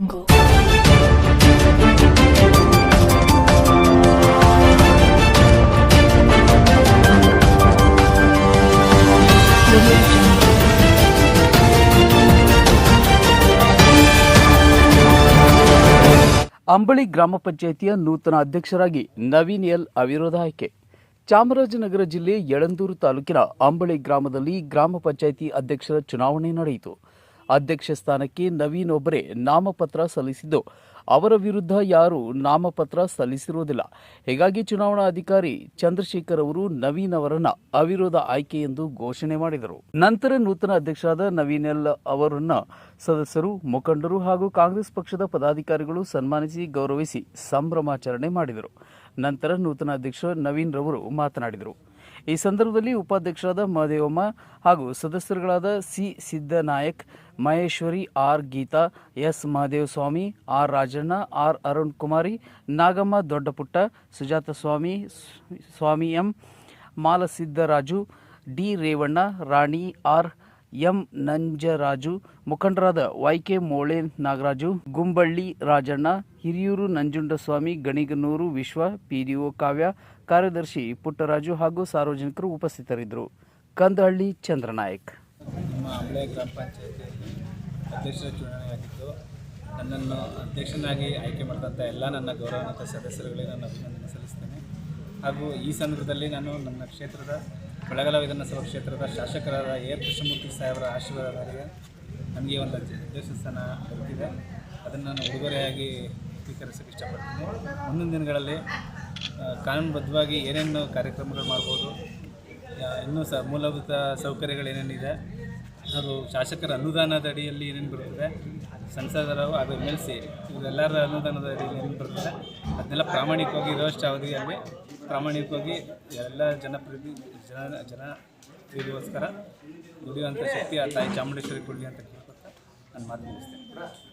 ಅಂಬಳಿ ಗ್ರಾಮ ಪಂಚಾಯಿತಿಯ ನೂತನ ಅಧ್ಯಕ್ಷರಾಗಿ ನವೀನ್ ಎಲ್ ಅವಿರೋಧ ಆಯ್ಕೆ. ಚಾಮರಾಜನಗರ ಜಿಲ್ಲೆ ಯಳಂದೂರು ತಾಲೂಕಿನ ಅಂಬಳಿ ಗ್ರಾಮದಲ್ಲಿ ಗ್ರಾಮ ಪಂಚಾಯಿತಿ ಅಧ್ಯಕ್ಷರ ಚುನಾವಣೆ ನಡೆಯಿತು. ಅಧ್ಯಕ್ಷ ಸ್ಥಾನಕ್ಕೆ ನವೀನ್ ಒಬ್ಬರೇ ನಾಮಪತ್ರ ಸಲ್ಲಿಸಿದ್ದು. ಅವರ ವಿರುದ್ಧ ಯಾರೂ ನಾಮಪತ್ರ ಸಲ್ಲಿಸಿರುವುದಿಲ್ಲ. ಹೀಗಾಗಿ ಚುನಾವಣಾ ಅಧಿಕಾರಿ ಚಂದ್ರಶೇಖರ್ ಅವರು ನವೀನ್ ಅವರನ್ನ ಅವಿರೋಧ ಆಯ್ಕೆ ಎಂದು ಘೋಷಣೆ ಮಾಡಿದರು. ನಂತರ ನೂತನ ಅಧ್ಯಕ್ಷರಾದ ನವೀನ್ ಎಲ್ ಅವರನ್ನ ಸದಸ್ಯರು, ಮುಖಂಡರು ಹಾಗೂ ಕಾಂಗ್ರೆಸ್ ಪಕ್ಷದ ಪದಾಧಿಕಾರಿಗಳು ಸನ್ಮಾನಿಸಿ ಗೌರವಿಸಿ ಸಂಭ್ರಮಾಚರಣೆ ಮಾಡಿದರು. ನಂತರ ನೂತನ ಅಧ್ಯಕ್ಷ ನವೀನ್ ರವರು ಮಾತನಾಡಿದರು. ಈ ಸಂದರ್ಭದಲ್ಲಿ ಉಪಾಧ್ಯಕ್ಷರಾದ ಮಹದೇವಮ್ಮ ಹಾಗೂ ಸದಸ್ಯರುಗಳಾದ C Siddanayak, Maheshwari, R Geetha, S Mahadevaswamy R Rajanna, R Arun Kumari, Nagamma Doddaputta, Sujatha Swamy Swamy M Malasiddaraju, D Revanna, Rani, R M Nanjaraju, ಮುಖಂಡರಾದ ವೈಕೆ ಮೋಳೆ ನಾಗರಾಜು, ಗುಂಬಳ್ಳಿ ರಾಜಣ್ಣ, ಹಿರಿಯೂರು ನಂಜುಂಡಸ್ವಾಮಿ, ಗಣಿಗನೂರು ವಿಶ್ವ, ಪಿಡಿಒ ಕಾವ್ಯ, ಕಾರ್ಯದರ್ಶಿ ಪುಟ್ಟರಾಜು ಹಾಗೂ ಸಾರ್ವಜನಿಕರು ಉಪಸ್ಥಿತರಿದ್ದರು. ಕಂದಹಳ್ಳಿ ಚಂದ್ರನಾಯಕ್. ಗ್ರಾಮ ಅಧ್ಯಕ್ಷರ ನನ್ನನ್ನು ಅಧ್ಯಕ್ಷನಾಗಿ ಆಯ್ಕೆ ಮಾಡಿದಂಥ ಎಲ್ಲ ನನ್ನ ಗೌರವಾನ್ವಿತ ಸದಸ್ಯರುಗಳಿಗೆ ನಾನು ಅಭಿನಂದನೆ ಸಲ್ಲಿಸ್ತೇನೆ. ಹಾಗೂ ಈ ಸಂದರ್ಭದಲ್ಲಿ ನಾನು ನನ್ನ ಕ್ಷೇತ್ರದ ಬೆಳಗಲ ವಿಧಾನಸಭಾ ಕ್ಷೇತ್ರದ ಶಾಸಕರಾದ ಎ ಕೃಷ್ಣಮೂರ್ತಿ ಸಾಹೇಬರ ಆಶೀರ್ವಾದಗಳಿಗೆ ನನಗೆ ಒಂದು ಅಧ್ಯ- ಅಧ್ಯಕ್ಷ ಸ್ಥಾನ ದೊರೆತಿದೆ. ಅದನ್ನು ನಾನು ಉಡುಗೊರೆಯಾಗಿ ಸ್ವೀಕರಿಸೋಕ್ಕೆ ಇಷ್ಟಪಡ್ತೀನಿ. ಮುಂದಿನ ದಿನಗಳಲ್ಲಿ ಕಾನೂನುಬದ್ಧವಾಗಿ ಏನೇನು ಕಾರ್ಯಕ್ರಮಗಳು ಮಾಡ್ಬೋದು ಇನ್ನೂ ಸ, ಮೂಲಭೂತ ಸೌಕರ್ಯಗಳು ಏನೇನಿದೆ ಹಾಗೂ ಶಾಸಕರ ಅನುದಾನದ ಅಡಿಯಲ್ಲಿ ಏನೇನು ಬರ್ತದೆ ಸಂಸದರು ಹಾಗೂ ಎಂ ಎಲ್ ಇವರೆಲ್ಲರ ಅನುದಾನದ ಅಡಿಯಲ್ಲಿ ಏನೇನು ಬರ್ತದೆ ಅದನ್ನೆಲ್ಲ ಪ್ರಾಮಾಣಿಕವಾಗಿ ಇರೋಷ್ಟು ಅವಧಿಯಲ್ಲಿ ಪ್ರಾಮಾಣಿಕವಾಗಿ ಎಲ್ಲ ಜನಪ್ರತಿ, ಜನ ಜನ ಪ್ರೀತಿಗೋಸ್ಕರ ದುಡಿಯುವಂಥ ಶಕ್ತಿ ಆ ತಾಯಿ ಚಾಮುಂಡೇಶ್ವರಿ ಕೊಡಲಿ ಅಂತ ಕೇಳ್ಕೊತಾ ನಾನು ಮಾತು ಮುಗಿಸ್ತೇನೆ.